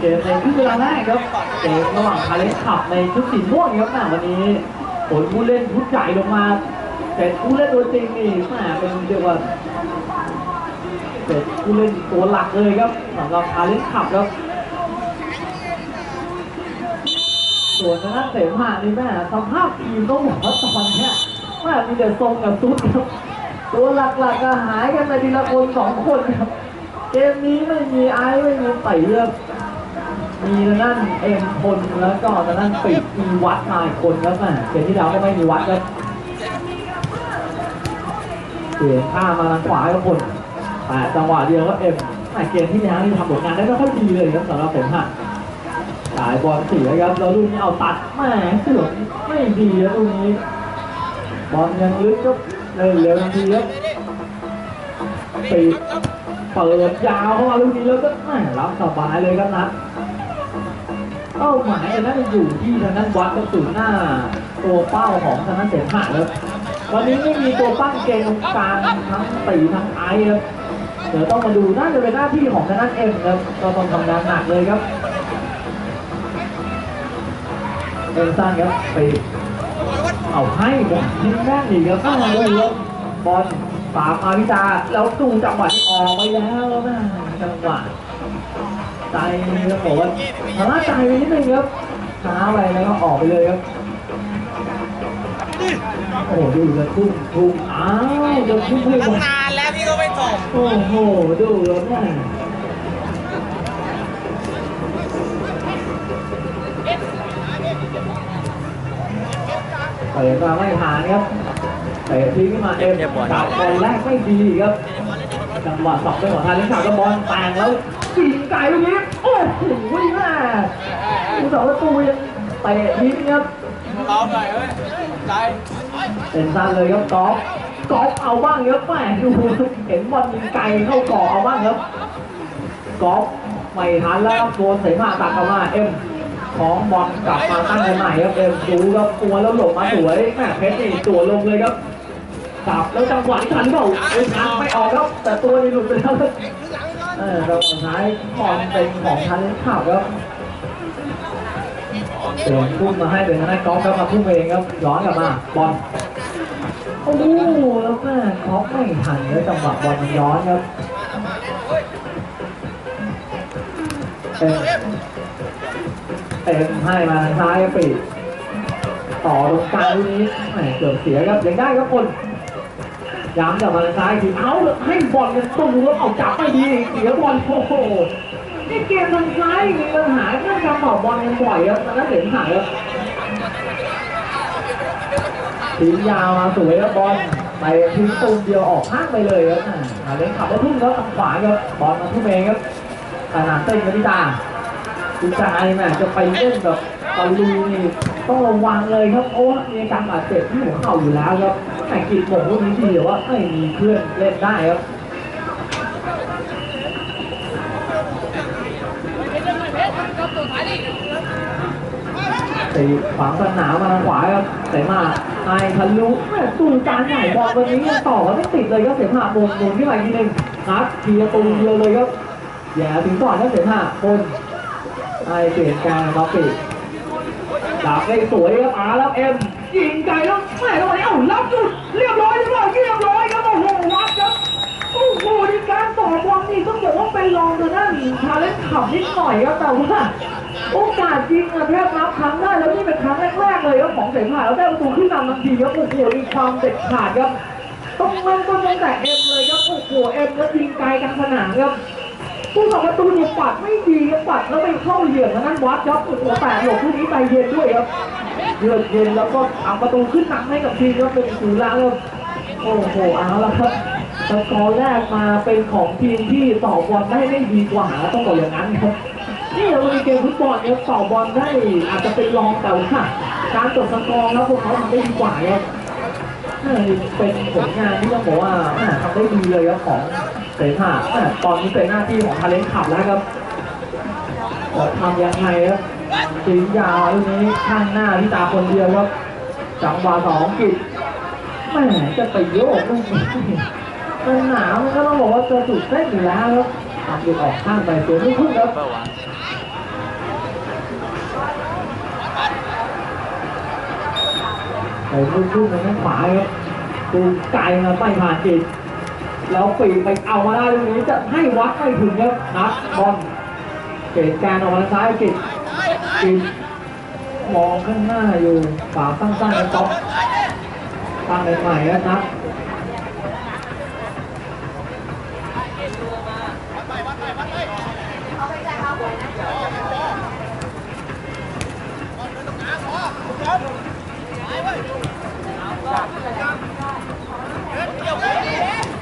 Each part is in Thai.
เกมในครึ่งเวลาแรกครับเกมระหว่างคาเลสขับในชุดสีม่วงครับแม่วันนี้ผลผู้เล่นชุดใหญ่ลงมา แต่ผู้เล่นตัวจริงนี่แม่เป็นเรียกว่าเป็นผู้เล่นตัวหลักเลยครับสำหรับคาเลสขับครับส่วนทางด้านเสมานี่แม่สภาพทีมต้องบอกว่าตอนเนี้ยแม่มีแต่ทรงกับซุดครับตัวหลักๆก็หายกันไปทีละคนสองคนครับ เกมนี้ไม่มีไอซ์ไม่มีไต่ครับ มีทางด้านเอ็มคนแล้วก็ทางด้นปิดมีวัดมาอีกคนครับแม่เกมที่แล้วก็ไม่มีวัดครับเปลี่ยนข้ามมาทางขวาครับคนแต่จังหวะเดียวก็เอ็มแม่เกมที่แล้วนี่ทำผลงานได้ไม่ค่อยดีเลยครับสำหรับเสมาสายบอลเสียครับแล้วลูกนี้เอาตัดแม่เสือกไม่ดีครับลูกนี้บอลยังลึกครับเลยเร็วทีครับปีเปิดยาวเข้ามาลูกนี้แล้วก็แม่รับสบายเลยครับนัด เป้าหมายน่าจะอยู่ที่ทางด้านวัดกระสุนหน้า ตัวเป้าของทางด้านเสมหะครับวันนี้ไม่มีตัวปั้นเกมกลางทั้งตีทั้งไอครับเดี๋ยวต้องมาดูน่าจะเป็นหน้าที่ของทางด้านเอ็มครับก็ต้องทำงานหนักเลยครับเดินสั้นครับไปเอาให้บอลยิงแม่นอีกครับอ้าวเลยครับบอลฝากมาพิจาแล้วดูจังหวะที่ออกไปแล้วแม่จังหวะ ใจครับบอกว่าทำร้ายใจไปนิดนึงครับช้าไปแล้วก็ออกไปเลยครับโอ้โหดูจะทุ่มทุ่มอ้าวจะทุ่มให้บตั้องลนานแล้วพี่ก็ไม่ส่งโอ้โหดูแล้วแม่เตะมาไม่ผ่านครับเตะทิ้งขึ้นมาเอ็มจับบอลแรกไม่ดีครับจังหวะสอบเป็นของทางลิงขาวก็บอลแตงแล้ว ยิงไกลลูกนี้โอ้โหแม่ผู้สาวประตูยังเตะทิ้งครับเราหน่อยเว้ยใจเป็นสั้นเลยครับกอล์ฟกอล์ฟเอาบ้างครับแม่ดูเห็นบอลยิงไกลเข้าก่อเอาบ้างครับกอล์ฟไม่ทันแล้วครับโดนเสมาตัดออกมาเอ็มของบอลกลับมาตั้งใหม่ครับเอ็มดูครับตัวแล้วหลบมาสวยแม่เพชรนี่ตัวลงเลยครับจับแล้วจังหวะที่ทันเปล่าเอ็มทันไม่ออกครับแต่ตัวนี่หลุดไปแล้วครับ ออเราสุดท้ายบอลเป็นของทันข่าวครับเดินพุ่งมาให้เป็นทางด้านกอล์ฟครับมาพุ่งเองครับย้อนกลับมาบอลโอ้โหแล้วแม่เคาะไม่ทันแล้วจังหวะบอลมันย้อนครับเอ็มเอ็มให้มาทางซ้ายปีต่อตรงกลางลูกนี้แหมเกือบเสียครับยังได้ครับคน ย้ำจากมาซ้ายทีเอาให้บอลมันตุ้มแล้วเอาจับไม่ดีเสียบอลโอ้โหนี่เกมทางซ้ายมีปัญหาเรื่องการต่อบอลกันบ่อยครับตอนนั้นเห็นหายครับทีมยาวมาสวยครับบอลไปทิ้งตูมเดียวออกข้างไปเลยครับอ่าเล่นขับแล้วทุ่มแล้วทางขวาครับบอลมาทุ่มเองครับขนาดเต้นกับพิตาพิตาไอ้แม่จะไปเล่นแบบตะลุยนี่ต้องระวังเลยครับเพราะว่ามีการบาดเจ็บที่หัวเข่าอยู่แล้วครับแต่กินผมพวกนี้ทีเดียวว่าไม่มีเพื่อนเล่นได้ครับตีฝังสนามมาทางขวาครับแต่มาไอทะลุแม่ตูการใหญ่บอลวันนี้ยังต่อไม่ติดเลยครับเสียหาโมงโมงขึ้นมาอีกทีหนึ่งนัดทีละตูเดียวเลยครับแย่ถึงก่อนนะเสียหาคนไอเปลี่ยนกลางมาปิดดักได้สวยครับอาแล้วเอ็ม ยิงไกลแล้วแม่แล้ววันนี้เอ้ารับจุดเรียบร้อยเรียบร้อยเรียบร้อยครับโอ้โหวัดครับโอ้โหในการต่อบอลนี่ต้องบอกว่าเป็นรองทางด้านชาเลนจ์ขับนิดหน่อยครับแต่ว่าโอกาสจริงอะแทบนับครั้งได้แล้วนี่เป็นครั้งแรกๆเลยครับของเสมาแล้วได้ประตูขึ้นนำทันทีครับโอ้โหมีความเด็ดขาดครับต้องเริ่มต้นตั้งแต่เอ็มเลยครับโอ้โหเอ็มแล้วยิงไกลกลางสนามครับผู้สองประตูเนี่ยปัดไม่ดีปัดแล้วไปเข้าเหลี่ยมทางนั้นวัดครับโอ้โหแต่หลบลูกนี้ใจเย็นด้วยครับ เยือกเย็นแล้วก็ทำประตูขึ้นนำให้กับทีมครับเป็นศูนย์แล้วโอ้โหเอาละครับสกอร์แรกมาเป็นของทีมที่ต่อบอลได้ไม่ดีกว่าต้องบอกอย่างนั้นครับนี่เราในเกมฟุตบอลเนี่ยต่อบอลได้อาจจะเป็นรองแต่ว่าการจบสกอร์แล้วพวกเขาทำได้ดีกว่าครับเออเป็นผลงานที่ต้องบอกว่าทำได้ดีเลยครับของเสนาอ่าตอนนี้เป็นหน้าที่ของทาเลนขับแล้วครับจะทำยังไงครับ ทีมยาวลูกนี้ข้างหน้าที่ตาคนเดียวครับจังหวะสองกิจแหมจะไปโยกลูกนี้มันหนาวมันก็ต้องบอกว่าเจอสุดเส้นอยู่แล้วครับทำดูออกข้างไปเสวนลูกทุ่งครับเปล่าวะไปลูกทุ่งทางด้านขวาครับดูไกลมาไม่ผ่านจิตแล้วปีไปเอามาได้ตรงนี้จะให้วัดไม่ถึงครับนัดบอลเกตการออกมาซ้ายกิ จกิจมองข้างหน้าอยู่ฝาตั้งๆในก๊อฟตั้งใหม่ๆครับนัด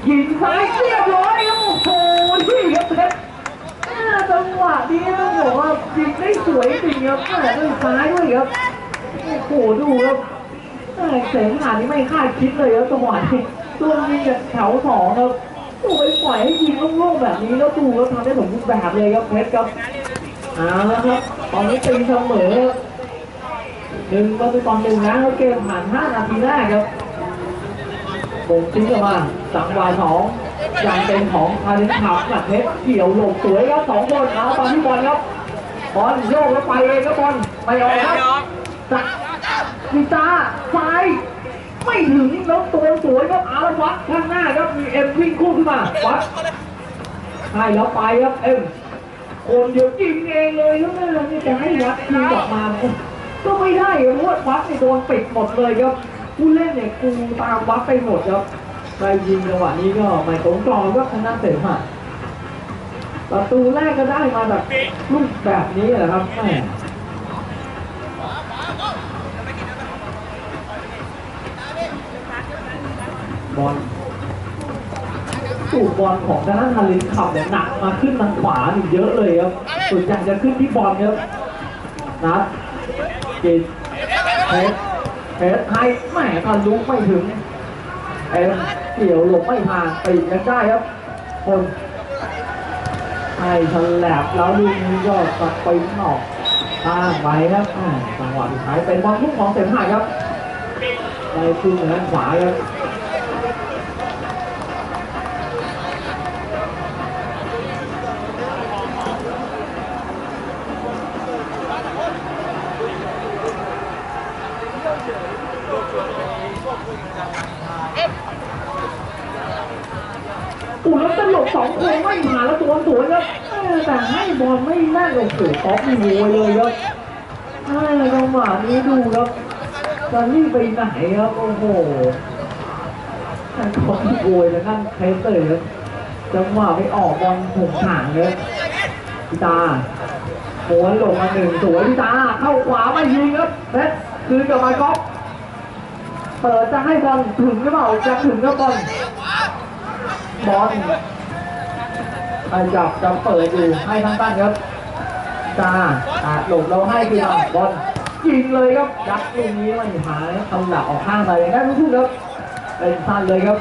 ยิงซ้ายเรียบร้อยโอ้โหที่ครับเพชรจังหวะนี้ต้องบอกว่า ยิงได้สวยจริงครับอ่ด้วยซ้ายด้วยครับโอ้โหดูครับอ่เสงหานี่ไม่คาดคิดเลยครับจังหวะนี้ตัวยิงจากแถวสองครับดูไปปล่อยให้ยิงโล่งๆแบบนี้แล้วดูแล้วทำได้สมบูรณ์แบบเลยครับเพชรครับเอาละครับตอนนี้ตีเสมอหนึ่งประตูต่อหนึ่งนะแล้วเกมผ่าน5นาทีแรกครับบงทิ้งออกมาจังวะสองยังเป็นของพาลินขับหลักเพชรเกี่ยวหลบสวยครับสองคนเอาตอนที่บอลครับ บอลโยกแล้วไปเองครับบอลไม่ออกครับจักมีตาซ้าย ไม่ถึงแล้วตัวสวยครับอาร์วัดข้างหน้าครับมีเอ็มวิ่งคู่ขึ้นมาวัดให้แล้วไปครับเอ็มคนเดียวยิงเองเลยครับนั่นนี่จะให้วัดยิงออกมาก็ไม่ได้ครับเพราะว่าวัดเนี่ยโดนปิดหมดเลยครับผู้เล่นเนี่ยกูตามวัดไปหมดครับไปยิงจังหวะนี้ก็ไม่ตรงกรอบก็ทางด้านเสมา ประตูแรกก็ได้มาแบบลูกแบบนี้แหละครับแม่บอลสูบบอลของทางด้านฮารินขับเนี่ยหนักมาขึ้นทางขวานี่เยอะเลยครับส่วนใหญ่จะขึ้นที่บอลครับนัดกินเพชรเพชรให้แหม่ทะลุไม่ถึงเอ็มเกี่ยวหลบไม่ผ่านปีกยังได้ครับคน ให้ฉลับแล้วลูกนี้ก็ตัดไปนอกต้างไปครับจังหวะสุดท้ายเป็นบอลลูกของเสมหะครับในครึ่งด้านขวาครับ อู้แล้วตลกสองคนไม่มาแล้วตัวสวย ครับแต่ให้บอลไม่แน่นโอ้โหก๊อฟมีโวยเลยครับใช่จังหวะนี้ดูครับจะรีบไปไหนครับโอ้โหแต่ก๊อฟมีโวยแล้วนั่นเคสเลยครับจังหวะไปออกบอลผงฉางเลยพี่ตาโหนลงมาหนึ่งสวยพี่ตาเข้าขวาไม่ยิงครับเพชรคืนกลับมาก๊อฟเปิดจะให้บอลถึงหรือเปล่าจะถึงก็บอลบอล ไอจับจะเปิดอยู่ให้ทางตั้นครับจ้าอะหลบเราให้คือบอลยิงเลยครับยัดลูกนี้ไม่หายทำหลักออกข้างไปได้ทุกทุกครับเป็นสั้นเลยครับ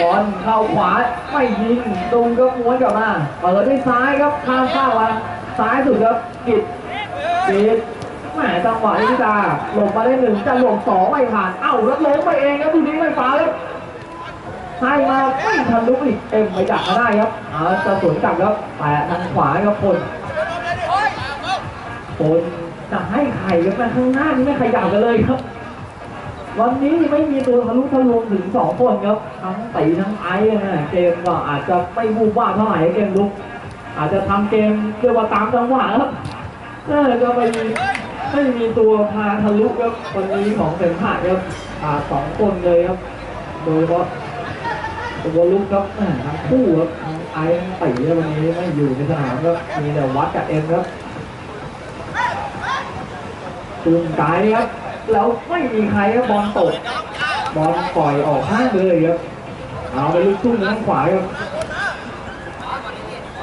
บอลเข้าขวาไม่ยิงตรงก็ม้วนกลับมาเปิดด้วยซ้ายครับข้ามข้าวมาซ้ายสุดครับกิดกิดแหมจังหวะนี้ตาหลบมาได้หนึ่งจะหลบสองไม่ผ่านเอ้าแล้วล้มไปเองครับทีนี้ไม่ฟ้าแล้ว ให้มาไม่ทะลุกอีกเอ็มไปดักมาได้ครับเอาจะสวนกลับครับแปะทางขวาครับพลพลจะให้ใครครับมาข้างหน้านี่ไม่ขยับกันเลยครับ วันนี้ไม่มีตัวทะลุทะลวงถึงสองคนครับทั้งตีทั้งไอ้นะเกมก็อาจจะไม่บูบว่าเท่าไหร่เกมลุก อาจจะทำเกมเรียกว่าตามจังหวะครับเออจะไปไม่มีตัวพาทะลุครับวันนี้ของเซนผ่าครับสองคนเลยครับ โดยเฉพาะ ตัวลุกครับทั้งคู่ครับทั้งไอ้ทั้งตีครับวันนี้ไม่อยู่ในสนามครับมีแต่วัดกับเอ็มครับตูนไกด์ครับแล้วไม่มีใครครับบอลตกบอลปล่อยออกข้างเลยครับเอาไปลุกทุ่งทางขวาครับ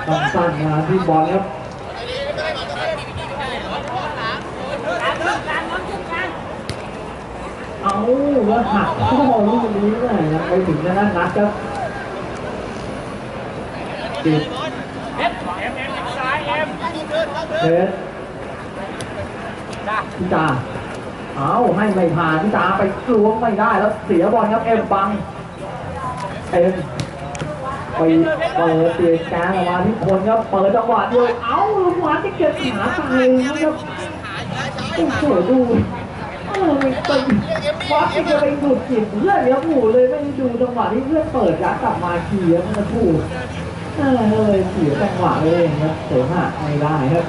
ต้องสั้นมาที่บอลครับเอา แล้วหักข้อลูกนี้เลยยังไปถึงด้านนัดครับติดเอฟเอฟซ้ายเอฟพี่ตาเอาให้ไม่ผ่านพี่ตาไปล้วงไม่ได้แล้วเสียบอลครับเอ็มบังเอ็มไปเปิดเปลี่ยนกลางออกมาที่คนครับเปิดจังหวะเดียวเอ้าลูกหวานที่เก็บขาตายนะครับโอ้โหดู เออมันเป็นวัดจะไปดูดจิตเพื่อนเลี้ยงหมูเลยไม่ได้ดูจังหวะที่เพื่อนเปิดยัดกลับมาขี่แล้วมันจะถูกเออเลยเสียจังหวะเลยครับเสียหาไม่ได้ครับ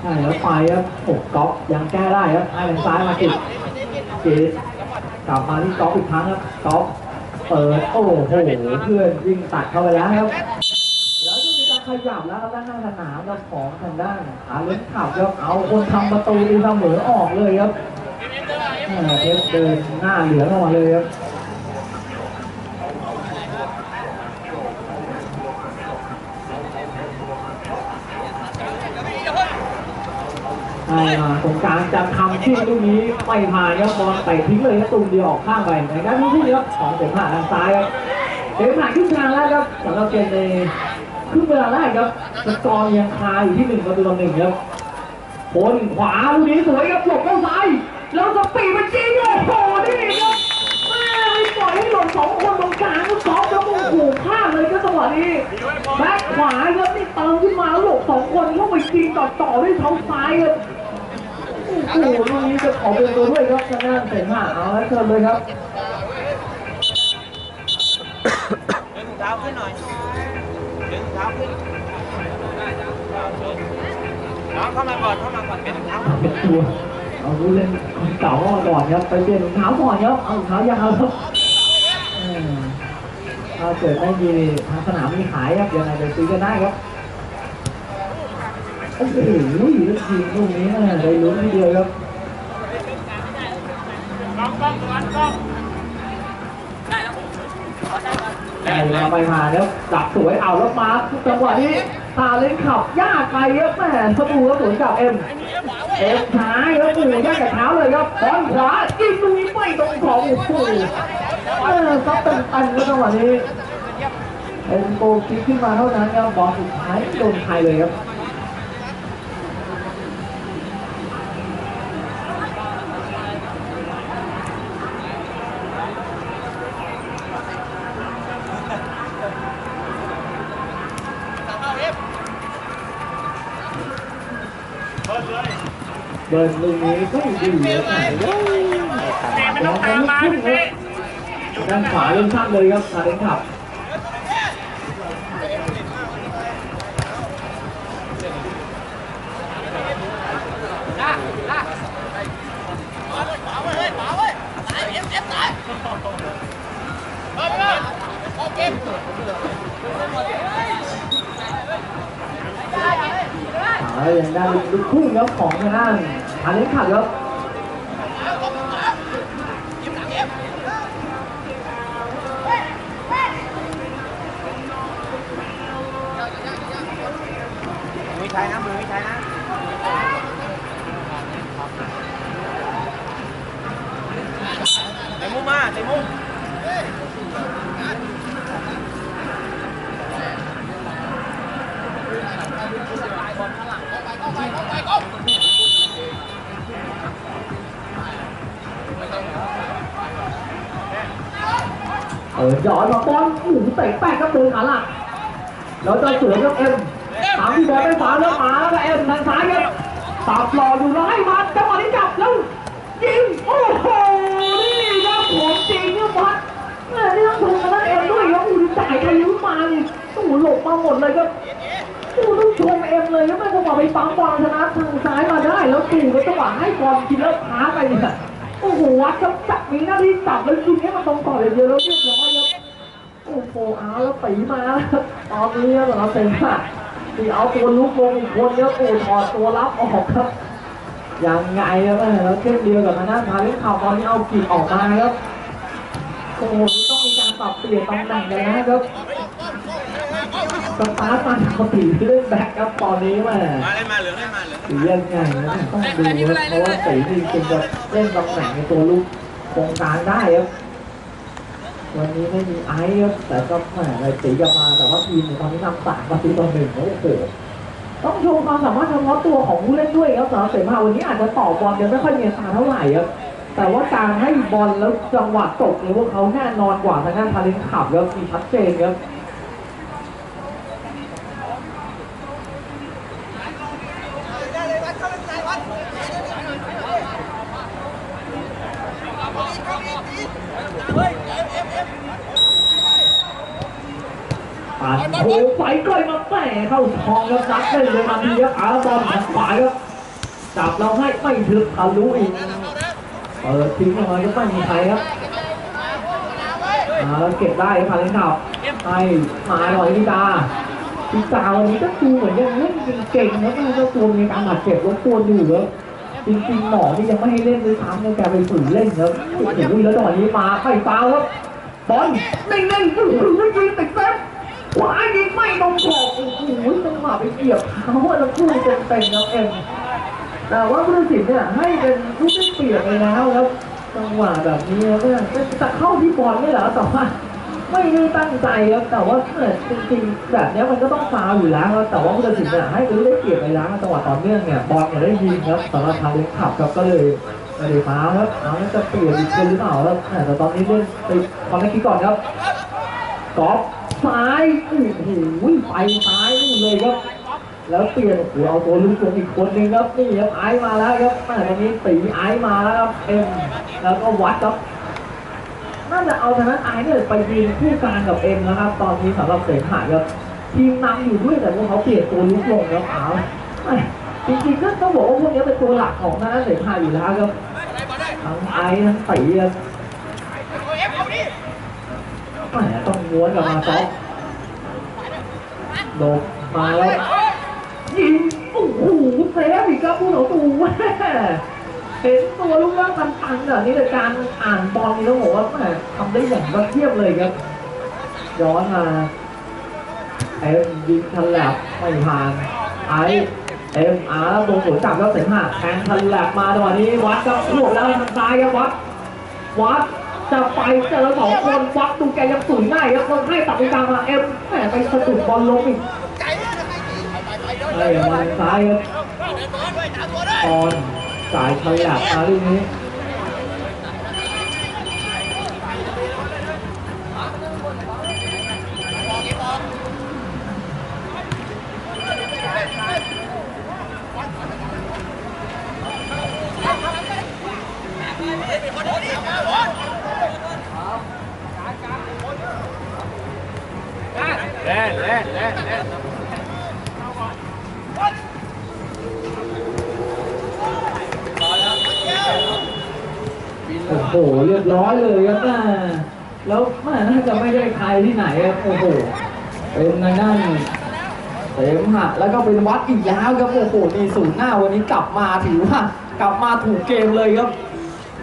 ใช่แล้วไปครับโอ้ก๊อฟยังแก้ได้ครับไอ้ทางซ้ายมาติดจีดกลับมาที่ก๊อฟอีกครั้งครับก๊อฟเปิดโอ้โหเพื่อนวิ่งตัดเข้าไปแล้วครับ ขยับแล้วด้านหน้าสนามครับของทางด้านขาเล่นขับครับเอาคนทำประตูตีเสมอออกเลยครับเทปเดินหน้าเหลืองออกมาเลยครับใช่มาสงการจะทำที่ลูกนี้ไม่ผ่านครับบอลไปทิ้งเลยครับตูมเดียวออกข้างไปในด้านนี้ที่ครับของเสมหะทางซ้ายครับเสมหะขึ้นทางแล้วครับสำหรับเกมใน ครึ่งเวลาแรกครับสกอร์ยังคาอยู่ที่หนึ่งประตูต่อหนึ่งครับโคนขวาลูกนี้สวยครับหลบเข้าซ้ายแล้วสปีดมันจริงโอ้โหนี่ครับแม่ไม่ปล่อยให้หล่นสองคนตรงกลางก็สองแล้วโอ้โหพลาดเลยก็จังหวะนี้แบ็คขวาครับนี่เติมขึ้นมาแล้วหลบสองคนเข้าไปยิงต่อต่อด้วยเท้าซ้ายครับโอ้โหลูกนี้จะขอเป็นตัวด้วยครับทางด้านเสมหะเอาแล้วเชิญเลยครับดึงเท้าขึ้นหน่อย น้องเข้ามาก่อนเข้ามาก่อนเป็นเท้าเป็นตัวเอาผู้เล่นเก่าข้ามาก่อนครับไปเปลี่ยนรองเท้าก่อนครับเอารองเท้ายาวครับอืมถ้าเกิดไม่มีทางสนามมีขายครับยังไงไปซื้อกันได้ครับโอ้โหลูกยิงลูกนี้นะได้ลุ้นทีเดียวครับได้องร้อง แล้วไปมาแล้วจับสวยเอาแล้วมาจังหวะนี้ตาเล่นขับยากไปเยอะแม่ประตูแล้วสวนกับเอ็มเอ็มช้าแล้วโอ้โหยากกับเท้าเลยครับบอลขวายิงตรงนี้ไม่ตรงของโอ้โหเออซับเต็มตันแล้วจังหวะนี้เอ็มโกคิกขึ้นมาเท่านั้นครับบอลสุดท้ายโดนไทยเลยครับ เดินลูกนี้ไม่ดีเลยไม่ต้องตามมาพี่ด้านขวาเริ่มชักเลยครับขาเล่นขับขายังได้ลูกคู่ครับของทางด้าน ขาเล่นขับครับมือใช้นะมือใช้นะเตะมุมม เตะมุมเออหยอดมาบอลหมูเตะแปะครับเดินขาหลักแล้วจะสวนครับเอ็มถามที่บอลไปขวาแล้วมาแล้วเอ็มทางซ้ายครับตับรออยู่แล้วให้มาจังหวะนี้จับแล้วยิงโอ้โหนี่ครับของจริงครับวัดแม่นี่ต้องชมกันนะเอ็มด้วยครับอุ้ยจ่ายใครรู้มานี่ตู้หลบมาหมดเลยครับตู้ต้องชมเอ็มเลยครับแม่จังหวะไปปั๊มบอลชนะทางซ้ายมาได้แล้วตู่ก็จังหวะให้บอลกินแล้วท้าไปเนี่ย โอ้โหวัดครับจับมีหน้าที่จับแล้วยิงให้มันตรงต่อเลยเดียวแล้วเรียบร้อยครับโอ้โหเอาแล้วตีมาตอนนี้เราเต็มค่ะที่เอาตัวลุกลงอีกคนครับโอ้ถอดตัวรับออกครับยังไงครับแล้วเช่นเดียวกับทางด้านพาล่นข่าวตอนนี้เอากีบออกมาครับโอ้โหต้องมีการปรับเปลี่ยนตำแหน่งกันนะครับ สตาร์ทมาปกติเล่นแบ็คครับตอนนี้แม่มาเล่นมาเหลืองเล่นมาเหลืองสียังไงนะต้องดูครับเพราะว่าสีนี่เป็นจะเล่นตำแหน่งในตัวลูกโครงการได้ครับวันนี้ไม่มีไอซ์ครับแต่ก็แหมอะไรสีกลับมาแต่ว่าทีมเนี่ยตอนนี้นำสามประตูต่อหนึ่งโอ้โหต้องโชว์ความสามารถเฉพาะตัวของผู้เล่นด้วยครับสำหรับเสมาวันนี้อาจจะต่อบอลยังไม่ค่อยมีอัตราเท่าไหร่ครับแต่ว่าการให้บอลแล้วจังหวะตกเนี่ยพวกเขาแน่นอนกว่าทางด้านทาเลนขับครับมีชัดเจนครับ ปาดโอ้ไฟใกล้มาแปะเข้าทองแล้วซัดได้เลยมาทีครับอาบอลทางขวาครับจับเราให้ไม่ถึงทะลุอีกเปิดทิ้งออกมาก็ไม่มีใครครับมาเก็บได้ครับพาเลนขับให้มาหน่อยพิจาพิจาวันนี้ก็ดูเหมือนยังเล่นเก่งๆนะแต่เจ้าตัวมีการบาดเจ็บรบกวนอยู่ครับจริงๆหมอที่ยังไม่ให้เล่นด้วยซ้ำเนี่ยแกไปฝืนเล่นครับโอ้โหแล้วจังหวะนี้มาไม่ฟาวครับบอลเน่งๆโอ้โหยิงติด เซฟขวายิงไม่ตรงขอบโอ้โหจังหวะไปเหยียบเท้าแล้วคู่เต็มเต็มๆครับเอ็มแต่ว่าผู้ตัดสินเนี่ยให้เป็นลูกที่เปลี่ยนไปแล้วครับจังหวะแบบนี้เนี่ยจะเข้าที่บอลไม่เหรอแต่ว่าไม่ได้ตั้งใจครับแต่ว่าจริงๆแบบนี้มันก็ต้องฟาวอยู่แล้วครับแต่ว่าผู้ตัดสินเนี่ยให้เป็นลูกได้เปลี่ยนไปแล้วจังหวะต่อเนื่องเนี่ยบอลเนี่ยได้ยิงครับสำหรับทางเลี้ยงขับครับก็เลยไม่ได้ฟาวครับเอาจะเปลี่ยนอีกคนหรือเปล่าครับแต่ตอนนี้เล่นไปคอนเนคกี้ก่อนครับกอล์ฟ ซ้ายโอ้โหไปซ้ายนู่นเลยครับ แล้วเปลี่ยนโอ้โหเอาตัวลูกลงอีกคนนึงครับนี่ครับไอซ์มาแล้วครับแม่ตอนนี้ตีไอซ์มาแล้วครับเอ็มแล้วก็วัดครับน่าจะเอาทานั้นไอซ์เนี่ยไปยืนคู่กางกับเอ็มนะครับ ตอนนี้สำหรับเสนาครับทีมนำอยู่ด้วยแต่พวกเขาเปลี่ยนตัวลุกลงครับเอาจริงๆก็ต้องบอกว่าพวกนี้เป็นตัวหลักของทางด้านเสนาอยู่แล้วครับทั้งไอซ์ทั้งตีครับ แห ม้วนกลับมาซ้อมโดดมาแล้วยิงโอ้โหเซฟอีกครับผู้ต่อสู้แม่เห็นตัวลูกร่างตันๆแบบนี้แต่การอ่านบอลนี่ต้องบอกว่าแหมทำได้อย่างยอดเยี่ยมเลยครับย้อนมาเอ็มยิงทันแลบไม่ผ่านไอเอ็มอาร์แล้วโสวนจับแล้วเสมหะแทงทันแลบมาจังหวะนี้วัดก็รวบแล้วทางซ้ายครับวัดวัด จะไปเจอสองคนวัดดูแกยังสูงง่ายครับคนให้ตัดไปกลางมาเอ็มแหมไปสะดุดบอลลงอีกไอ้มาซ้ายครับตอนสายฉลับมาลูกนี้ เรียบร้อยเลยครับแม่แล้วแม่น่าจะไม่ได้ใครที่ไหนครับโอ้โหเป็นทางด้านเสมหะแล้วก็เป็นวัดอีกแล้วครับโอ้โหนี่ศูนย์หน้าวันนี้กลับมาถือว่ากลับมาถูกเกมเลยครับ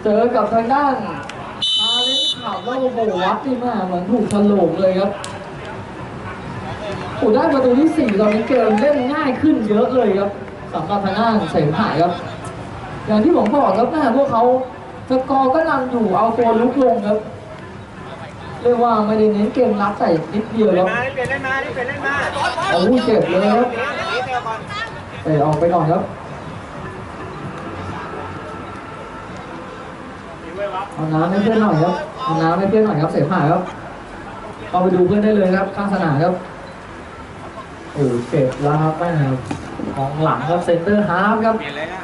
เจอกับทางด้านชาเลนขับแล้วโอ้โหวัดนี่แม่เหมือนถูกถล่มเลยครับโอ้ได้ประตูที่สี่ตอนนี้เกมเล่นง่ายขึ้นเยอะเลยครับสำหรับทางด้านเสมหะครับ อย่างที่ผมบอกครับหน้าพวกเขา สกอร์ก็นำอยู่เอาตัวลุกลงครับเรียกว่าไม่ได้เน้นเกมรับใส่นิดเดียวครับมาเปลี่ยนเล่นมาเปลี่ยนเล่นมาโอ้โหเจ็บเลยครับเตะอเออกไปก่อนครับเอาน้ำให้เพื่อนหน่อยครับเอาน้ำให้เพื่อนหน่อยครับเสียหายครับเข้าไปดูเพื่อนได้เลยครับข้างสนามครับโอ้เจ็บแล้วครับแม่ของหลังครับเซนเตอร์ฮาร์ฟครับเปลี่ยนเลยนะ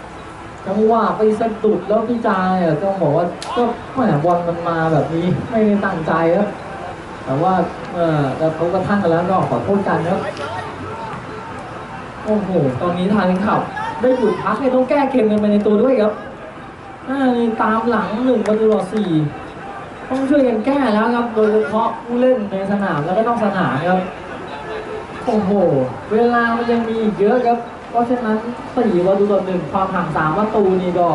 จังหวะไปสะดุดแล้วพี่จายอะต้องบอกว่าก็แหมบอลมันมาแบบนี้ไม่ได้ตั้งใจครับแต่ว่าเออแล้วเขาก็ทั่งกันแล้วก็ขอโทษกันครับโอ้โหตอนนี้ทางขับ ได้หยุดพักให้ต้องแก้เกมกันไปในตัวด้วยครับอ่านี่ตามหลังหนึ่งประตูต่อสี่ต้องช่วยกันแก้แล้วครับ โดยเฉพาะผู้เล่นในสนามแล้วก็นอกสนามครับ โอ้โห เวลามันยังมีอีกเยอะครับ เพราะฉะนั้นสี่ประตูต่อหนึ่งความห่างสามประตูนี่ก็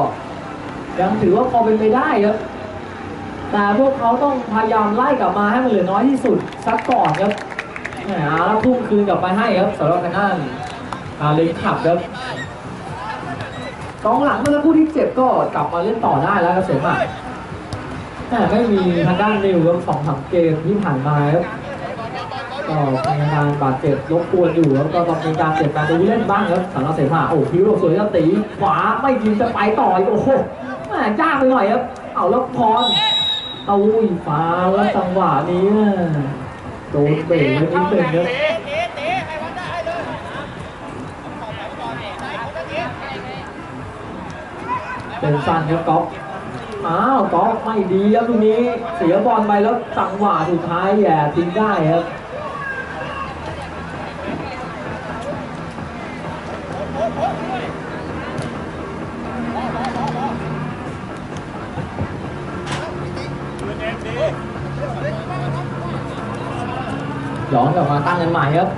ยังถือว่าพอเป็นไปได้ครับ แต่พวกเขาต้องพยายามไล่กลับมาให้มันเหลือน้อยที่สุดสักก่อนครับแหมแล้วพุ่งคืนกลับไปให้ครับสำหรับทางด้านอาเลนขับครับกองหลังเมื่อสักครู่ที่เจ็บก็กลับมาเล่นต่อได้แล้วครับเสมอะแต่ไม่มีทางด้านนิวครับสองสามเกมที่ผ่านมาครับ ก็มีอาการบาดเจ็บรบกวนอยู่แล้วก็ต้องมีการเปลี่ยนแปลงตัวผู้เล่นบ้างครับสำหรับเสมาโอ้พิวสวยแล้วตีขวาไม่ยิงจะไปต่ออีกโอ้โหแหม่จ้าไปหน่อยครับ เอาแล้วพรเอาอุ้ยฟ้าแล้วจังหวะนี้โดนเบรกไว้นิดนึงครับเตะเตะเตะให้วันได้เลยเป็นสั้นครับก๊อฟอ้าวก๊อฟไม่ดีครับตรงนี้เสียบอลไปแล้วจังหวะสุดท้ายแย่ทิ้งได้ครับ ใหม่ครับ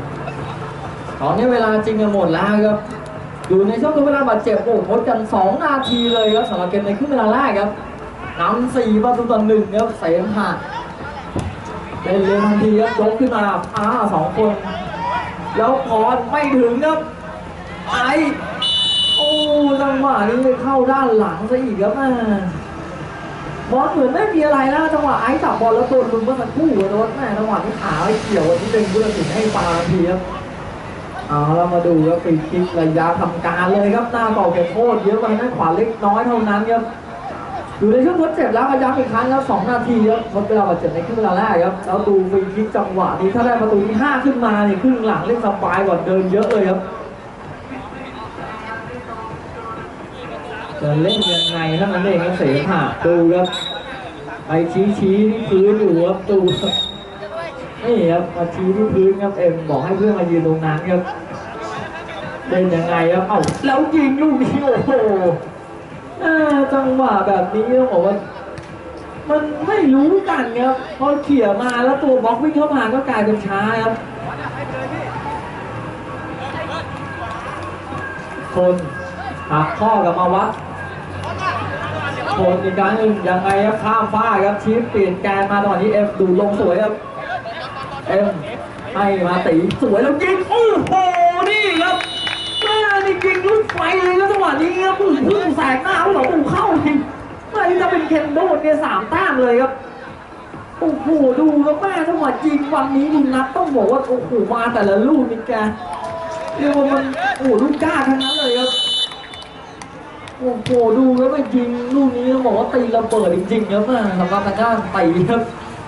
ตอนนี้เวลาจริงกันหมดแล้วครับ อยู่ในช่วงเวลาบาดเจ็บโอ้โหดกัน 2 นาทีเลยครับสำหรับเกมในครึ่งเวลาแรกครับนำสี่ประตูต่อหนึ่งครับเสมหะเล่นเร็วทันทีครับยกขึ้นมาอ้าสองคน แล้วพรไม่ถึงครับไอโอ้จังหวะนี้เข้าด้านหลังซะอีกครับแม่ บอลเหมือนไม่มีอะไรแล้วจังหวะไอ้จับบอลแล้วตัวมึงเมื่อสักครู่อะโดนแม่จังหวะที่ขาไอ้เกี่ยวที่เป็นเพื่อนถึงให้ฟาทีครับเอาเรามาดูครับฟรีคิกระยะทำการเลยครับหน้าต่อเขตโทษเยอะไปด้านขวาเล็กน้อยเท่านั้นครับอยู่ในช่วงทดเจ็บแล้วมาย้ำอีกครั้งครับสองนาทีครับทดเวลาบาดเจ็บในครึ่งเวลาแรกครับแล้วดูฟรีคิกจังหวะนี้ถ้าได้ประตูที่ห้าขึ้นมาเนี่ยครึ่งหลังเล่นสบายกว่าเดิมเยอะเลยครับ จะเล่นยังไงเท่านั้นเองครับเสผ่าดูครับไปชี้ชี้ที่พื้นอยู่ครับดูนี่ครับมาชี้ที่พื้นครับเอ็มบอกให้เพื่อนมายืนตรงนั้นครับเล่นยังไงครับเอ้าแล้วยิงลูกนี้โอ้โหจังหวะแบบนี้ต้องบอกว่ามันไม่รู้กันครับพอเขี่ยมาแล้วตัวบล็อกวิ่งเข้ามาก็กลายเป็นช้าครับคนหักข้อกับมาวัด คนอีกครั้งหนึ่งยังไงครับข้ามฟ้าครับชีฟเปลี่ยนแกนมาตอนนี้เอ็มดูลงสวยครับเอ็มให้มาตีสวยแล้วยิงโอ้โหนี่ครับแม่นี่ยิงลูกไฟเลยแล้วจังหวะนี้ครับพุ่งพุ่งแสกหน้าผู้ต่อสู้เข้าจริงไม่จะเป็นเคนโดนเนี่ยสามแต้มเลยครับโอ้โหดูครับแม่จังหวะยิงวันนี้ดูนัดต้องบอกว่าโอ้โหมาแต่ละลูกนี่แกเรียกว่ามันโอ้โหลูกกล้าทั้งนั้นเลยครับ โอ้โหดูแล้วไปยิงลูกนี้ต้องบอกว่าตีระเบิดจริงๆครับแม่สำหรับทางด้านตีครับ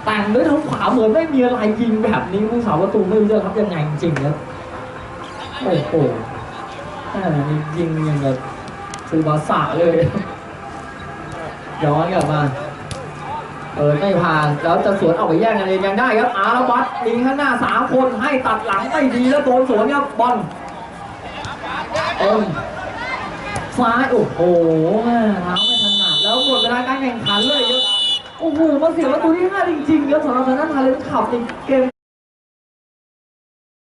แต่งด้วยทางขวาเหมือนไม่มีอะไรยิงแบบนี้ผู้สาวประตูไม่รู้จะรับยังไงจริงๆครับโอ้โหยิงอย่างกับซื้อบาสาเลยย้อนกลับมาเออไม่ผ่านแล้วจะสวนออกไปแย่งกันเองยังได้ครับ อาร์วัตยิงข้างหน้าสามคนให้ตัดหลังไม่ดีแล้วโดนสวนครับบอลเอ็ม ซ้ายโอ้โหแม่เท้าไม่ถนัดแล้วหมดเวลาการแข่งขันเลยครับโอ้โหมาเสียประตูที่ห้าจริงๆครับสำหรับทางด้านทาเลนขับในเกม